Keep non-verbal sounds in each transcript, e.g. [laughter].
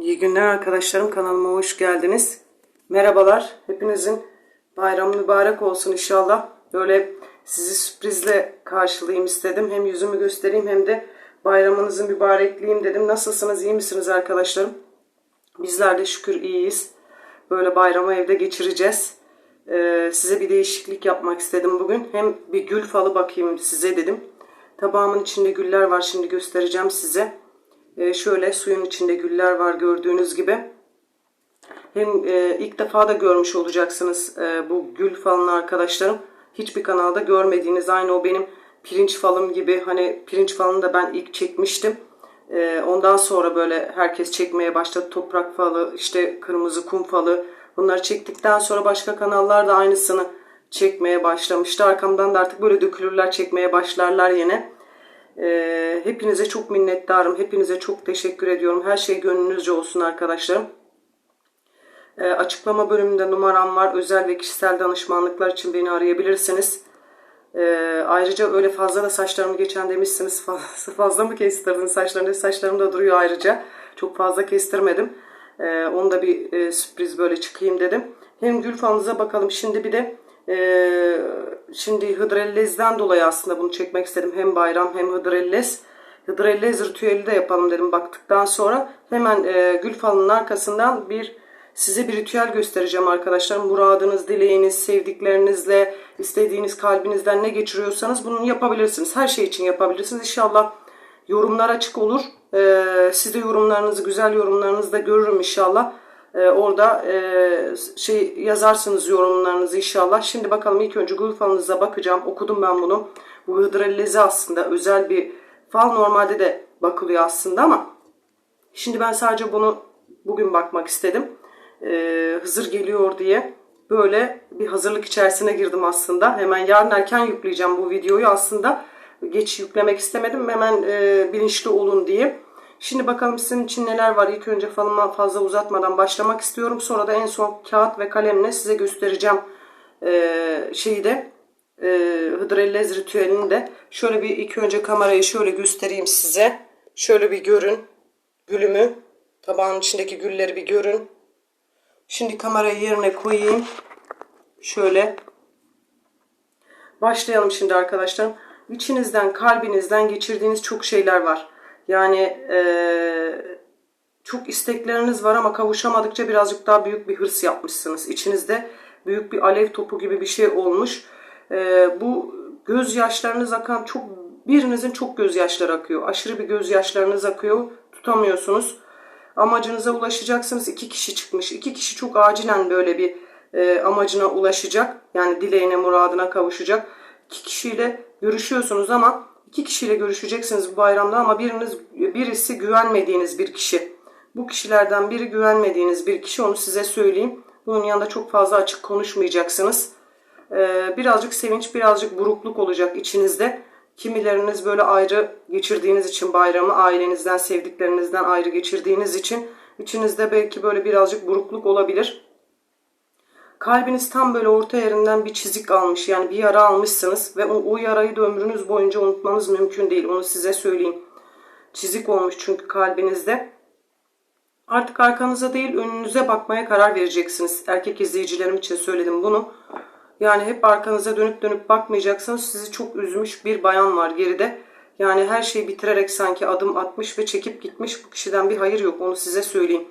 İyi günler arkadaşlarım kanalıma hoş geldiniz. Merhabalar. Hepinizin bayramı mübarek olsun inşallah. Böyle sizi sürprizle karşılayayım istedim. Hem yüzümü göstereyim hem de bayramınızı mübarekleyeyim dedim. Nasılsınız? iyi misiniz arkadaşlarım? Bizler de şükür iyiyiz. Böyle bayramı evde geçireceğiz. Ee, size bir değişiklik yapmak istedim bugün. Hem bir gül falı bakayım size dedim. Tabağımın içinde güller var. Şimdi göstereceğim size. Ee, şöyle suyun içinde güller var gördüğünüz gibi. Hem e, ilk defa da görmüş olacaksınız e, bu gül falını arkadaşlarım. Hiçbir kanalda görmediğiniz aynı o benim pirinç falım gibi. Hani pirinç falını da ben ilk çekmiştim. E, ondan sonra böyle herkes çekmeye başladı. Toprak falı, işte kırmızı kum falı. Bunları çektikten sonra başka kanallar da aynısını çekmeye başlamıştı. Arkamdan da artık böyle dökülürler çekmeye başlarlar yine. Ee, hepinize çok minnettarım. Hepinize çok teşekkür ediyorum. Her şey gönlünüzce olsun arkadaşlarım. Ee, açıklama bölümünde numaram var. Özel ve kişisel danışmanlıklar için beni arayabilirsiniz. Ee, ayrıca öyle fazla da saçlarımı geçen demişsiniz. [laughs] Fazla, mı kestirdin saçlarını? Saçlarım da duruyor ayrıca. Çok fazla kestirmedim. Ee, onu da bir e, sürpriz böyle çıkayım dedim. Hem gül falınıza bakalım. Şimdi bir de ee, şimdi Hıdrellez'den dolayı aslında bunu çekmek istedim. Hem bayram hem Hıdrellez. Hıdrellez ritüeli de yapalım dedim baktıktan sonra. Hemen e, gül falının arkasından bir size bir ritüel göstereceğim arkadaşlar. Muradınız, dileğiniz, sevdiklerinizle, istediğiniz kalbinizden ne geçiriyorsanız bunu yapabilirsiniz. Her şey için yapabilirsiniz. İnşallah yorumlar açık olur. Ee, siz de yorumlarınızı, güzel yorumlarınızı da görürüm inşallah. Ee, orada e, şey yazarsınız yorumlarınızı inşallah. Şimdi bakalım ilk önce Google falınıza bakacağım. Okudum ben bunu. Bu Hıdrellezi aslında özel bir fal normalde de bakılıyor aslında ama şimdi ben sadece bunu bugün bakmak istedim. Ee, Hızır geliyor diye böyle bir hazırlık içerisine girdim aslında. Hemen yarın erken yükleyeceğim bu videoyu aslında. Geç yüklemek istemedim. Hemen e, bilinçli olun diye. Şimdi bakalım sizin için neler var. İlk önce falıma fazla uzatmadan başlamak istiyorum. Sonra da en son kağıt ve kalemle size göstereceğim ee, şeyi de e, Hıdrellez ritüelini de. Şöyle bir ilk önce kamerayı şöyle göstereyim size. Şöyle bir görün gülümü. Tabağın içindeki gülleri bir görün. Şimdi kamerayı yerine koyayım. Şöyle. Başlayalım şimdi arkadaşlarım. İçinizden, kalbinizden geçirdiğiniz çok şeyler var. Yani e, çok istekleriniz var ama kavuşamadıkça birazcık daha büyük bir hırs yapmışsınız. İçinizde büyük bir alev topu gibi bir şey olmuş. E, bu gözyaşlarınız akan çok birinizin çok gözyaşları akıyor. Aşırı bir gözyaşlarınız akıyor. Tutamıyorsunuz. Amacınıza ulaşacaksınız. İki kişi çıkmış. İki kişi çok acilen böyle bir e, amacına ulaşacak. Yani dileğine, muradına kavuşacak. İki kişiyle görüşüyorsunuz ama İki kişiyle görüşeceksiniz bu bayramda ama biriniz birisi güvenmediğiniz bir kişi. Bu kişilerden biri güvenmediğiniz bir kişi onu size söyleyeyim. Bunun yanında çok fazla açık konuşmayacaksınız. Ee, birazcık sevinç, birazcık burukluk olacak içinizde. Kimileriniz böyle ayrı geçirdiğiniz için bayramı ailenizden, sevdiklerinizden ayrı geçirdiğiniz için içinizde belki böyle birazcık burukluk olabilir. Kalbiniz tam böyle orta yerinden bir çizik almış. Yani bir yara almışsınız ve o, o yarayı da ömrünüz boyunca unutmanız mümkün değil. Onu size söyleyeyim. Çizik olmuş çünkü kalbinizde. Artık arkanıza değil önünüze bakmaya karar vereceksiniz. Erkek izleyicilerim için söyledim bunu. Yani hep arkanıza dönüp dönüp bakmayacaksınız. Sizi çok üzmüş bir bayan var geride. Yani her şeyi bitirerek sanki adım atmış ve çekip gitmiş. Bu kişiden bir hayır yok onu size söyleyeyim.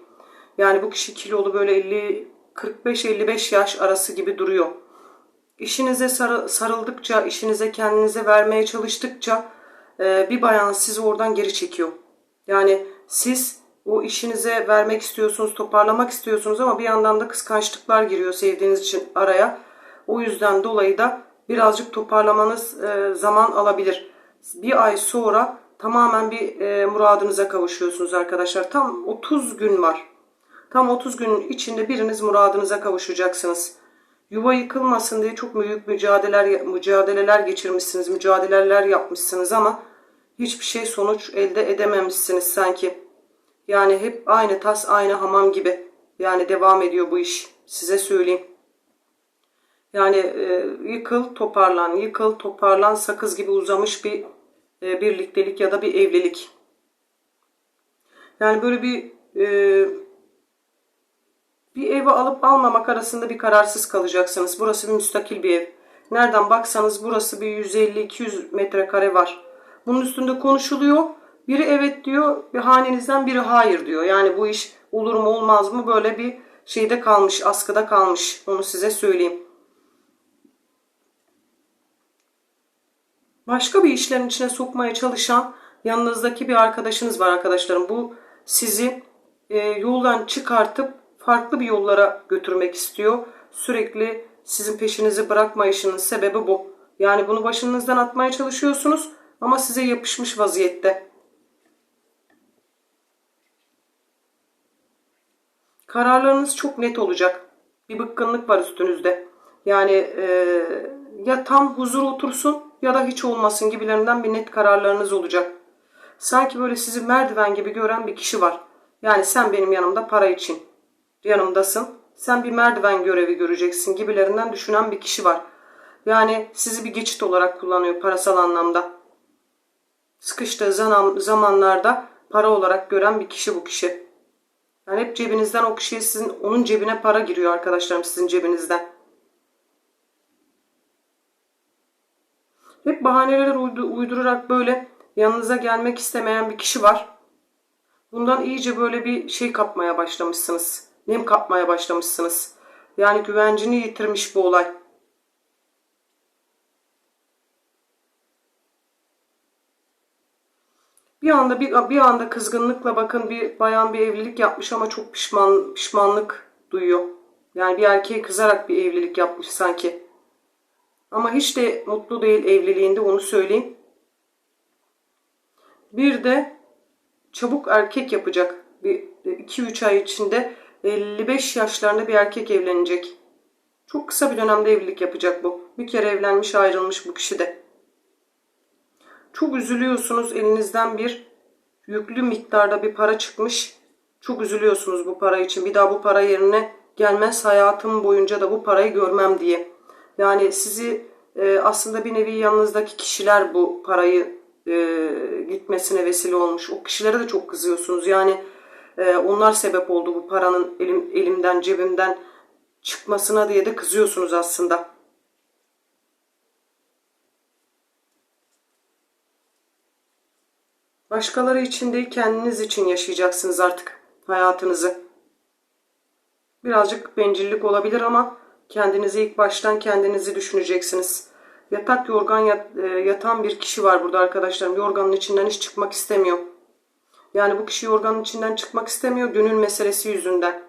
Yani bu kişi kilolu böyle 50 45-55 yaş arası gibi duruyor. İşinize sarıldıkça, işinize kendinize vermeye çalıştıkça e, bir bayan sizi oradan geri çekiyor. Yani siz o işinize vermek istiyorsunuz, toparlamak istiyorsunuz ama bir yandan da kıskançlıklar giriyor sevdiğiniz için araya. O yüzden dolayı da birazcık toparlamanız e, zaman alabilir. Bir ay sonra tamamen bir e, muradınıza kavuşuyorsunuz arkadaşlar. Tam 30 gün var. Tam 30 günün içinde biriniz muradınıza kavuşacaksınız. Yuva yıkılmasın diye çok büyük mücadeleler, mücadeleler geçirmişsiniz, mücadeleler yapmışsınız ama hiçbir şey sonuç elde edememişsiniz sanki. Yani hep aynı tas aynı hamam gibi. Yani devam ediyor bu iş. Size söyleyeyim. Yani e, yıkıl toparlan, yıkıl toparlan sakız gibi uzamış bir e, birliktelik ya da bir evlilik. Yani böyle bir e, bir evi alıp almamak arasında bir kararsız kalacaksınız. Burası bir müstakil bir ev. Nereden baksanız burası bir 150-200 metrekare var. Bunun üstünde konuşuluyor. Biri evet diyor, bir hanenizden biri hayır diyor. Yani bu iş olur mu olmaz mı böyle bir şeyde kalmış, askıda kalmış. Onu size söyleyeyim. Başka bir işlerin içine sokmaya çalışan yanınızdaki bir arkadaşınız var arkadaşlarım. Bu sizi e, yoldan çıkartıp farklı bir yollara götürmek istiyor. Sürekli sizin peşinizi bırakmayışının sebebi bu. Yani bunu başınızdan atmaya çalışıyorsunuz ama size yapışmış vaziyette. Kararlarınız çok net olacak. Bir bıkkınlık var üstünüzde. Yani e, ya tam huzur otursun ya da hiç olmasın gibilerinden bir net kararlarınız olacak. Sanki böyle sizi merdiven gibi gören bir kişi var. Yani sen benim yanımda para için yanımdasın. Sen bir merdiven görevi göreceksin gibilerinden düşünen bir kişi var. Yani sizi bir geçit olarak kullanıyor parasal anlamda. Sıkıştığı zamanlarda para olarak gören bir kişi bu kişi. Yani hep cebinizden o kişiye sizin onun cebine para giriyor arkadaşlarım sizin cebinizden. Hep bahaneler uydurarak böyle yanınıza gelmek istemeyen bir kişi var. Bundan iyice böyle bir şey kapmaya başlamışsınız. Nem kapmaya başlamışsınız. Yani güvencini yitirmiş bu olay. Bir anda bir, bir anda kızgınlıkla bakın bir bayan bir evlilik yapmış ama çok pişman pişmanlık duyuyor. Yani bir erkeğe kızarak bir evlilik yapmış sanki. Ama hiç de mutlu değil evliliğinde onu söyleyeyim. Bir de çabuk erkek yapacak. Bir 2-3 ay içinde 55 yaşlarında bir erkek evlenecek. Çok kısa bir dönemde evlilik yapacak bu. Bir kere evlenmiş ayrılmış bu kişi de. Çok üzülüyorsunuz elinizden bir yüklü miktarda bir para çıkmış. Çok üzülüyorsunuz bu para için. Bir daha bu para yerine gelmez hayatım boyunca da bu parayı görmem diye. Yani sizi e, aslında bir nevi yanınızdaki kişiler bu parayı e, gitmesine vesile olmuş. O kişilere de çok kızıyorsunuz. Yani e, onlar sebep oldu bu paranın elim, elimden cebimden çıkmasına diye de kızıyorsunuz aslında. Başkaları için değil kendiniz için yaşayacaksınız artık hayatınızı. Birazcık bencillik olabilir ama kendinizi ilk baştan kendinizi düşüneceksiniz. Yatak yorgan e, yatan bir kişi var burada arkadaşlarım. Yorganın içinden hiç çıkmak istemiyor. Yani bu kişi yorganın içinden çıkmak istemiyor gönül meselesi yüzünden.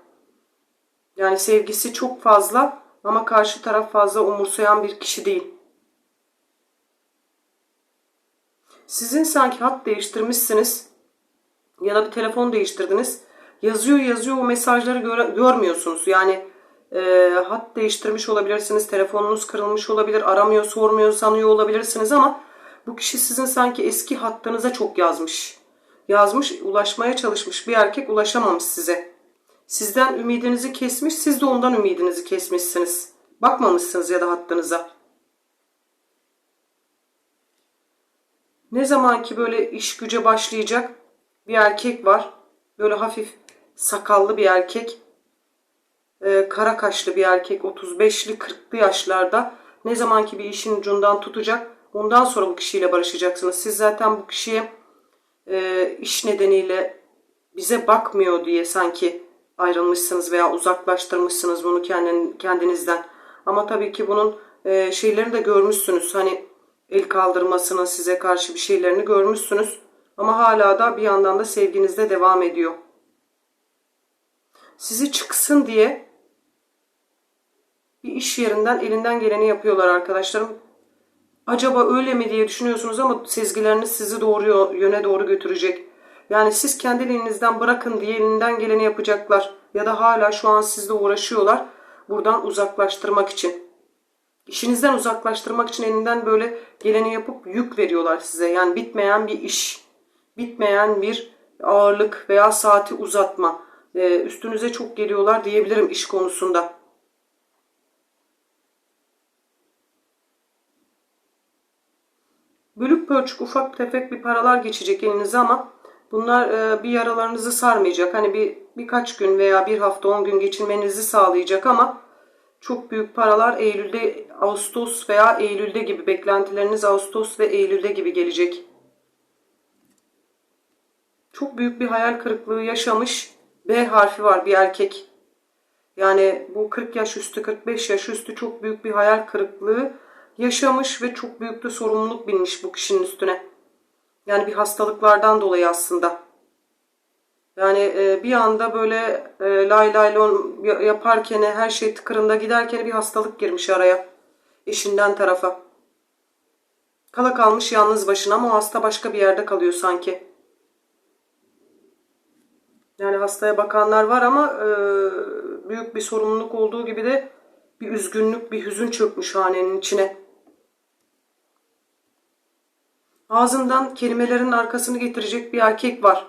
Yani sevgisi çok fazla ama karşı taraf fazla umursayan bir kişi değil. Sizin sanki hat değiştirmişsiniz ya da bir telefon değiştirdiniz. Yazıyor yazıyor o mesajları gör görmüyorsunuz. Yani e, hat değiştirmiş olabilirsiniz. Telefonunuz kırılmış olabilir. Aramıyor sormuyor sanıyor olabilirsiniz ama bu kişi sizin sanki eski hattınıza çok yazmış. Yazmış ulaşmaya çalışmış bir erkek ulaşamamış size. Sizden ümidinizi kesmiş siz de ondan ümidinizi kesmişsiniz. Bakmamışsınız ya da hattınıza. Ne zaman ki böyle iş güce başlayacak bir erkek var. Böyle hafif sakallı bir erkek. Ee, kara kaşlı bir erkek 35'li 40'lı yaşlarda. Ne zaman ki bir işin ucundan tutacak. Ondan sonra bu kişiyle barışacaksınız. Siz zaten bu kişiye e, iş nedeniyle bize bakmıyor diye sanki ayrılmışsınız veya uzaklaştırmışsınız bunu kendin, kendinizden. Ama tabii ki bunun e, şeylerini de görmüşsünüz. Hani el kaldırmasını size karşı bir şeylerini görmüşsünüz. Ama hala da bir yandan da sevginizde devam ediyor. Sizi çıksın diye bir iş yerinden elinden geleni yapıyorlar arkadaşlarım. Acaba öyle mi diye düşünüyorsunuz ama sezgileriniz sizi doğru yöne doğru götürecek. Yani siz kendi elinizden bırakın diye elinden geleni yapacaklar. Ya da hala şu an sizle uğraşıyorlar. Buradan uzaklaştırmak için. İşinizden uzaklaştırmak için elinden böyle geleni yapıp yük veriyorlar size. Yani bitmeyen bir iş, bitmeyen bir ağırlık veya saati uzatma. Ee, üstünüze çok geliyorlar diyebilirim iş konusunda. Pörçük ufak tefek bir paralar geçecek elinize ama Bunlar e, bir yaralarınızı sarmayacak. Hani bir birkaç gün veya bir hafta 10 gün geçirmenizi sağlayacak ama çok büyük paralar Eylül'de, Ağustos veya Eylül'de gibi beklentileriniz Ağustos ve Eylül'de gibi gelecek. Çok büyük bir hayal kırıklığı yaşamış B harfi var bir erkek. Yani bu 40 yaş üstü 45 yaş üstü çok büyük bir hayal kırıklığı yaşamış ve çok büyük de sorumluluk binmiş bu kişinin üstüne. Yani bir hastalıklardan dolayı aslında. Yani e, bir anda böyle e, lay lay lon ya- yaparken her şey tıkırında giderken bir hastalık girmiş araya. Eşinden tarafa. Kala kalmış yalnız başına ama o hasta başka bir yerde kalıyor sanki. Yani hastaya bakanlar var ama e, büyük bir sorumluluk olduğu gibi de bir üzgünlük, bir hüzün çökmüş hanenin içine. Ağzından kelimelerin arkasını getirecek bir erkek var.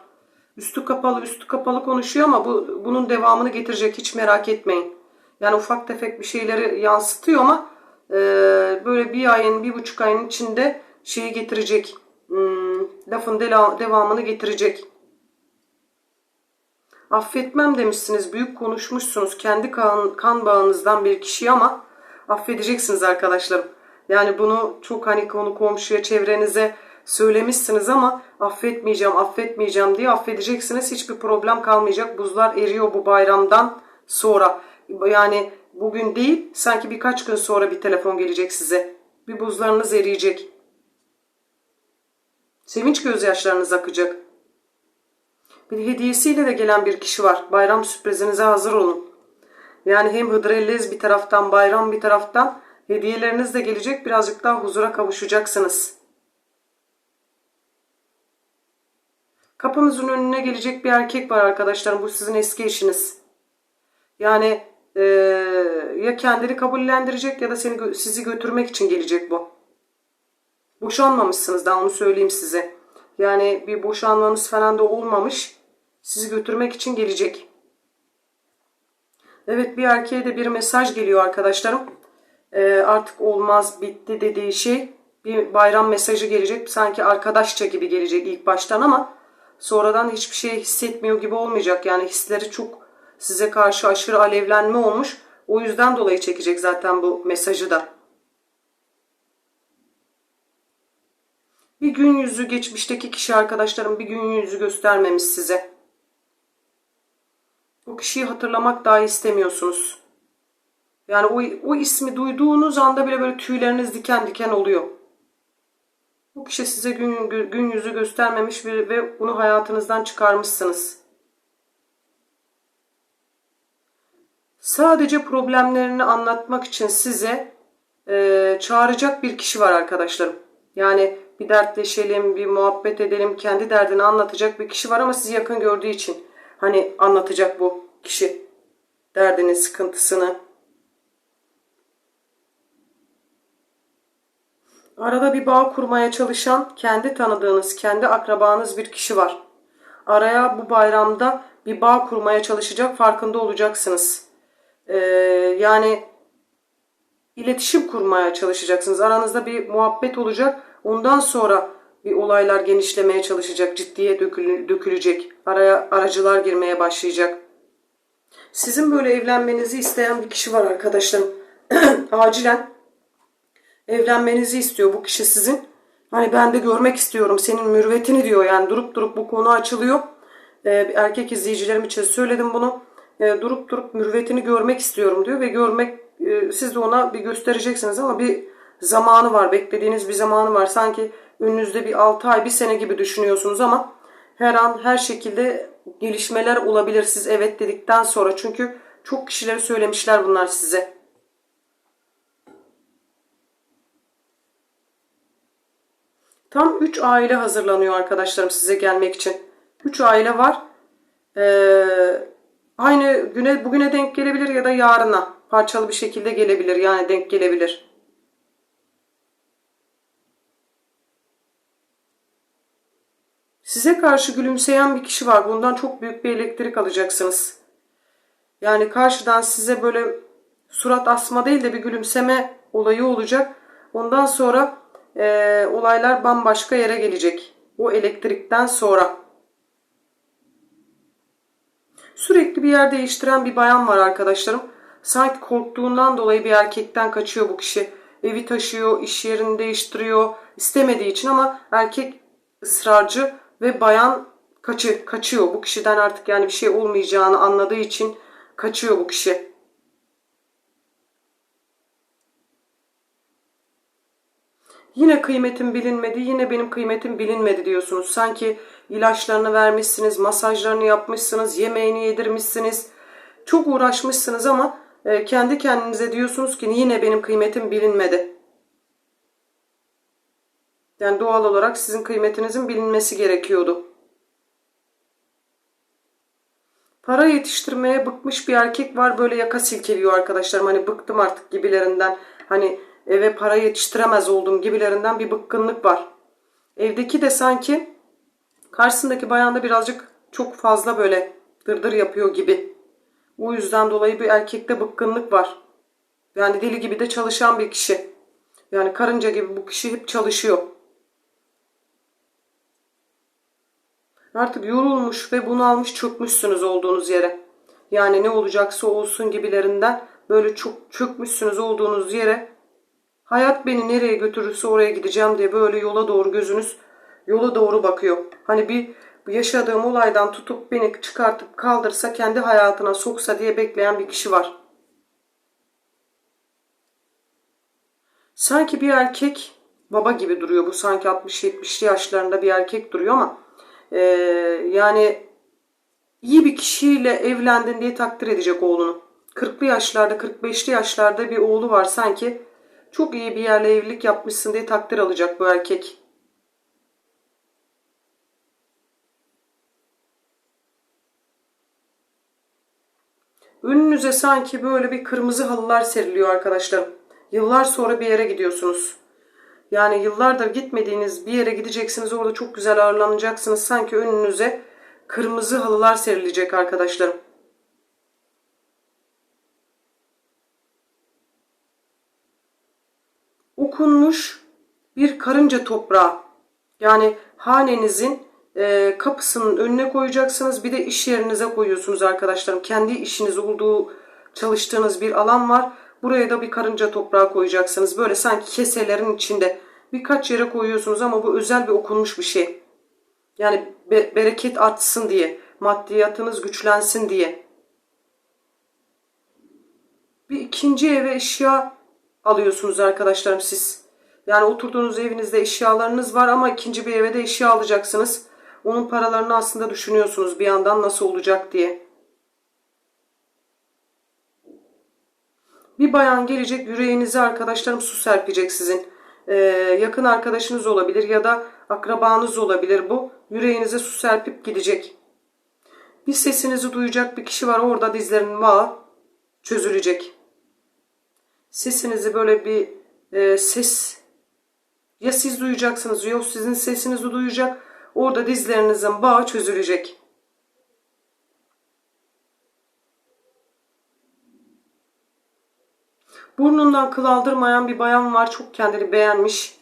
Üstü kapalı, üstü kapalı konuşuyor ama bu bunun devamını getirecek hiç merak etmeyin. Yani ufak tefek bir şeyleri yansıtıyor ama e, böyle bir ayın, bir buçuk ayın içinde şeyi getirecek. Hmm, lafın dela- devamını getirecek. Affetmem demişsiniz, büyük konuşmuşsunuz kendi kan, kan bağınızdan bir kişiyi ama affedeceksiniz arkadaşlarım. Yani bunu çok hani konu komşuya, çevrenize söylemişsiniz ama affetmeyeceğim, affetmeyeceğim diye affedeceksiniz. Hiçbir problem kalmayacak. Buzlar eriyor bu bayramdan sonra. Yani bugün değil, sanki birkaç gün sonra bir telefon gelecek size. Bir buzlarınız eriyecek. Sevinç gözyaşlarınız akacak. Bir hediyesiyle de gelen bir kişi var. Bayram sürprizinize hazır olun. Yani hem Hıdrellez bir taraftan, bayram bir taraftan hediyeleriniz de gelecek. Birazcık daha huzura kavuşacaksınız. Kapınızın önüne gelecek bir erkek var arkadaşlarım. Bu sizin eski eşiniz. Yani eee, ya kendini kabullendirecek ya da seni sizi götürmek için gelecek bu. Boşanmamışsınız daha onu söyleyeyim size. Yani bir boşanmanız falan da olmamış. Sizi götürmek için gelecek. Evet bir erkeğe de bir mesaj geliyor arkadaşlarım. Ee, artık olmaz bitti dediği şey bir bayram mesajı gelecek. Sanki arkadaşça gibi gelecek ilk baştan ama sonradan hiçbir şey hissetmiyor gibi olmayacak. Yani hisleri çok size karşı aşırı alevlenme olmuş. O yüzden dolayı çekecek zaten bu mesajı da. Bir gün yüzü geçmişteki kişi arkadaşlarım bir gün yüzü göstermemiş size. O kişiyi hatırlamak dahi istemiyorsunuz. Yani o, o ismi duyduğunuz anda bile böyle tüyleriniz diken diken oluyor. Bu kişi size gün, gün yüzü göstermemiş ve, ve bunu hayatınızdan çıkarmışsınız. Sadece problemlerini anlatmak için size e, çağıracak bir kişi var arkadaşlarım. Yani bir dertleşelim, bir muhabbet edelim, kendi derdini anlatacak bir kişi var ama sizi yakın gördüğü için hani anlatacak bu kişi derdini, sıkıntısını. Arada bir bağ kurmaya çalışan kendi tanıdığınız, kendi akrabanız bir kişi var. Araya bu bayramda bir bağ kurmaya çalışacak, farkında olacaksınız. Ee, yani iletişim kurmaya çalışacaksınız. Aranızda bir muhabbet olacak. Ondan sonra bir olaylar genişlemeye çalışacak, ciddiye dökül- dökülecek. Araya aracılar girmeye başlayacak. Sizin böyle evlenmenizi isteyen bir kişi var arkadaşlarım. [clears throat] Acilen evlenmenizi istiyor bu kişi sizin. Hani ben de görmek istiyorum senin mürvetini diyor yani durup durup bu konu açılıyor. Bir erkek izleyicilerim için söyledim bunu. Ee, durup durup mürvetini görmek istiyorum diyor ve görmek e, siz de ona bir göstereceksiniz ama bir zamanı var. Beklediğiniz bir zamanı var. Sanki önünüzde bir 6 ay, bir sene gibi düşünüyorsunuz ama her an her şekilde gelişmeler olabilir siz evet dedikten sonra. Çünkü çok kişileri söylemişler bunlar size. Tam 3 aile hazırlanıyor arkadaşlarım size gelmek için. 3 aile var. Ee, aynı güne bugüne denk gelebilir ya da yarına parçalı bir şekilde gelebilir. Yani denk gelebilir. Size karşı gülümseyen bir kişi var. Bundan çok büyük bir elektrik alacaksınız. Yani karşıdan size böyle surat asma değil de bir gülümseme olayı olacak. Ondan sonra e, olaylar bambaşka yere gelecek. O elektrikten sonra. Sürekli bir yer değiştiren bir bayan var arkadaşlarım. Sanki korktuğundan dolayı bir erkekten kaçıyor bu kişi. Evi taşıyor, iş yerini değiştiriyor. istemediği için ama erkek ısrarcı ve bayan kaçı, kaçıyor. Bu kişiden artık yani bir şey olmayacağını anladığı için kaçıyor bu kişi. Yine kıymetim bilinmedi, yine benim kıymetim bilinmedi diyorsunuz. Sanki ilaçlarını vermişsiniz, masajlarını yapmışsınız, yemeğini yedirmişsiniz. Çok uğraşmışsınız ama e, kendi kendinize diyorsunuz ki yine benim kıymetim bilinmedi. Yani doğal olarak sizin kıymetinizin bilinmesi gerekiyordu. Para yetiştirmeye bıkmış bir erkek var böyle yaka silkeliyor arkadaşlarım. Hani bıktım artık gibilerinden. Hani eve para yetiştiremez olduğum gibilerinden bir bıkkınlık var. Evdeki de sanki karşısındaki bayanda birazcık çok fazla böyle dırdır yapıyor gibi. O yüzden dolayı bir erkekte bıkkınlık var. Yani deli gibi de çalışan bir kişi. Yani karınca gibi bu kişi hep çalışıyor. Artık yorulmuş ve bunalmış çökmüşsünüz olduğunuz yere. Yani ne olacaksa olsun gibilerinden böyle çok çökmüşsünüz olduğunuz yere hayat beni nereye götürürse oraya gideceğim diye böyle yola doğru gözünüz yola doğru bakıyor. Hani bir yaşadığım olaydan tutup beni çıkartıp kaldırsa kendi hayatına soksa diye bekleyen bir kişi var. Sanki bir erkek baba gibi duruyor bu sanki 60-70'li yaşlarında bir erkek duruyor ama ee, yani iyi bir kişiyle evlendin diye takdir edecek oğlunu. 40'lı yaşlarda 45'li yaşlarda bir oğlu var sanki çok iyi bir yerle evlilik yapmışsın diye takdir alacak bu erkek. Önünüze sanki böyle bir kırmızı halılar seriliyor arkadaşlarım. Yıllar sonra bir yere gidiyorsunuz. Yani yıllardır gitmediğiniz bir yere gideceksiniz. Orada çok güzel ağırlanacaksınız. Sanki önünüze kırmızı halılar serilecek arkadaşlarım. Okunmuş bir karınca toprağı. Yani hanenizin e, kapısının önüne koyacaksınız. Bir de iş yerinize koyuyorsunuz arkadaşlarım. Kendi işiniz olduğu çalıştığınız bir alan var. Buraya da bir karınca toprağı koyacaksınız. Böyle sanki keselerin içinde birkaç yere koyuyorsunuz ama bu özel bir okunmuş bir şey. Yani be bereket artsın diye, maddiyatınız güçlensin diye. Bir ikinci eve eşya alıyorsunuz arkadaşlarım siz. Yani oturduğunuz evinizde eşyalarınız var ama ikinci bir eve de eşya alacaksınız. Onun paralarını aslında düşünüyorsunuz bir yandan nasıl olacak diye. Bir bayan gelecek yüreğinize arkadaşlarım su serpecek sizin. Ee, yakın arkadaşınız olabilir ya da akrabanız olabilir bu. Yüreğinize su serpip gidecek. Bir sesinizi duyacak bir kişi var orada dizlerinin bağı çözülecek. Sesinizi böyle bir e, ses ya siz duyacaksınız yok sizin sesinizi duyacak. Orada dizlerinizin bağı çözülecek. Burnundan kıl aldırmayan bir bayan var. Çok kendini beğenmiş.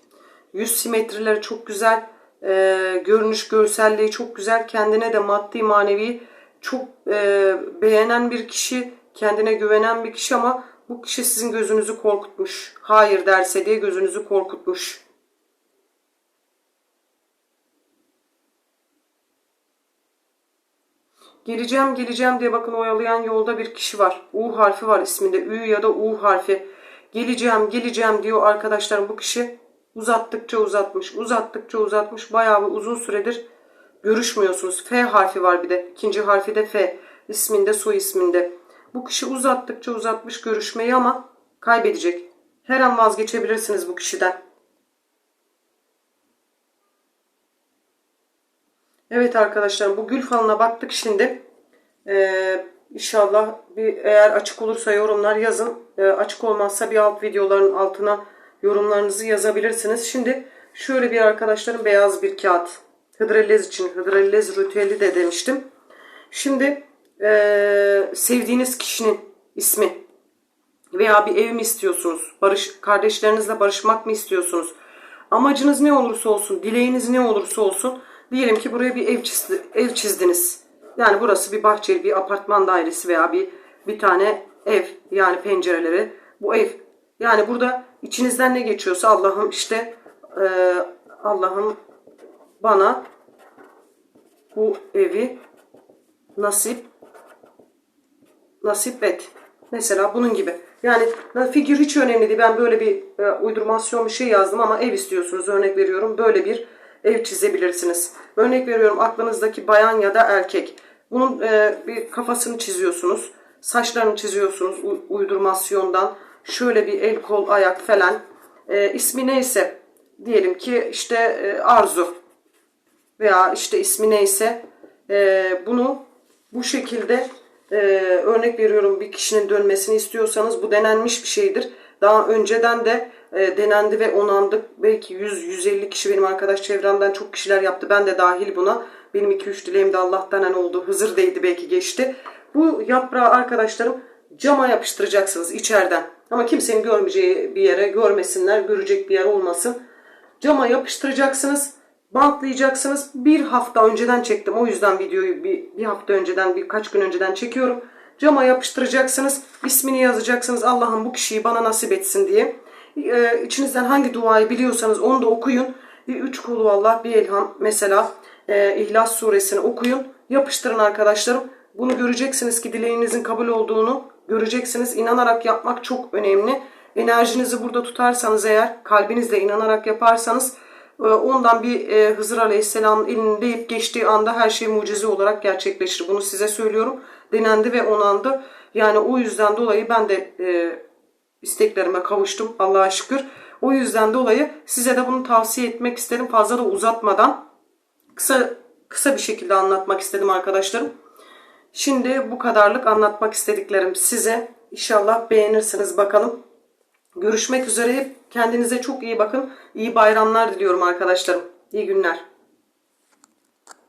Yüz simetrileri çok güzel. Ee, görünüş görselliği çok güzel. Kendine de maddi manevi çok e, beğenen bir kişi. Kendine güvenen bir kişi ama bu kişi sizin gözünüzü korkutmuş. Hayır derse diye gözünüzü korkutmuş. Geleceğim geleceğim diye bakın oyalayan yolda bir kişi var. U harfi var isminde. Ü ya da U harfi. Geleceğim geleceğim diyor arkadaşlarım bu kişi. Uzattıkça uzatmış. Uzattıkça uzatmış. Bayağı bir uzun süredir görüşmüyorsunuz. F harfi var bir de. İkinci harfi de F. isminde soy isminde. Bu kişi uzattıkça uzatmış görüşmeyi ama kaybedecek. Her an vazgeçebilirsiniz bu kişiden. Evet arkadaşlar bu gül falına baktık şimdi. Ee, inşallah bir eğer açık olursa yorumlar yazın. Ee, açık olmazsa bir alt videoların altına yorumlarınızı yazabilirsiniz. Şimdi şöyle bir arkadaşlarım beyaz bir kağıt. Hıdrellez için hıdrellez ritüeli de demiştim. Şimdi ee, sevdiğiniz kişinin ismi veya bir ev mi istiyorsunuz? Barış, kardeşlerinizle barışmak mı istiyorsunuz? Amacınız ne olursa olsun, dileğiniz ne olursa olsun Diyelim ki buraya bir ev, çizdi, ev çizdiniz. yani burası bir bahçeli bir apartman dairesi veya bir bir tane ev yani pencereleri bu ev yani burada içinizden ne geçiyorsa Allah'ım işte e, Allah'ım bana bu evi nasip nasip et. Mesela bunun gibi. Yani figür hiç önemli değil. Ben böyle bir e, uydurmasyon bir şey yazdım ama ev istiyorsunuz. Örnek veriyorum. Böyle bir ev çizebilirsiniz. Örnek veriyorum aklınızdaki bayan ya da erkek. Bunun e, bir kafasını çiziyorsunuz. Saçlarını çiziyorsunuz uydurmasyondan. Şöyle bir el kol ayak falan. E, ismi neyse diyelim ki işte e, Arzu veya işte ismi neyse e, bunu bu şekilde e, örnek veriyorum bir kişinin dönmesini istiyorsanız bu denenmiş bir şeydir. Daha önceden de e, denendi ve onandı. Belki 100-150 kişi benim arkadaş çevremden çok kişiler yaptı. Ben de dahil buna. Benim 2-3 dileğim de Allah'tan hani oldu. Hızır değdi belki geçti. Bu yaprağı arkadaşlarım cama yapıştıracaksınız içeriden. Ama kimsenin görmeyeceği bir yere görmesinler. Görecek bir yer olmasın. Cama yapıştıracaksınız. Bantlayacaksınız. Bir hafta önceden çektim. O yüzden videoyu bir, bir hafta önceden, birkaç gün önceden çekiyorum. Cama yapıştıracaksınız. ismini yazacaksınız. Allah'ım bu kişiyi bana nasip etsin diye. Ee, içinizden hangi duayı biliyorsanız onu da okuyun. Bir üç kulu Allah, bir elham mesela e, İhlas suresini okuyun. Yapıştırın arkadaşlarım. Bunu göreceksiniz ki dileğinizin kabul olduğunu göreceksiniz. İnanarak yapmak çok önemli. Enerjinizi burada tutarsanız eğer, kalbinizle inanarak yaparsanız ondan bir e, Hızır Aleyhisselam'ın elini deyip geçtiği anda her şey mucize olarak gerçekleşir. Bunu size söylüyorum. Denendi ve onandı. Yani o yüzden dolayı ben de e, isteklerime kavuştum Allah'a şükür. O yüzden dolayı size de bunu tavsiye etmek istedim. Fazla da uzatmadan kısa kısa bir şekilde anlatmak istedim arkadaşlarım. Şimdi bu kadarlık anlatmak istediklerim size. İnşallah beğenirsiniz bakalım. Görüşmek üzere. Kendinize çok iyi bakın. İyi bayramlar diliyorum arkadaşlarım. İyi günler.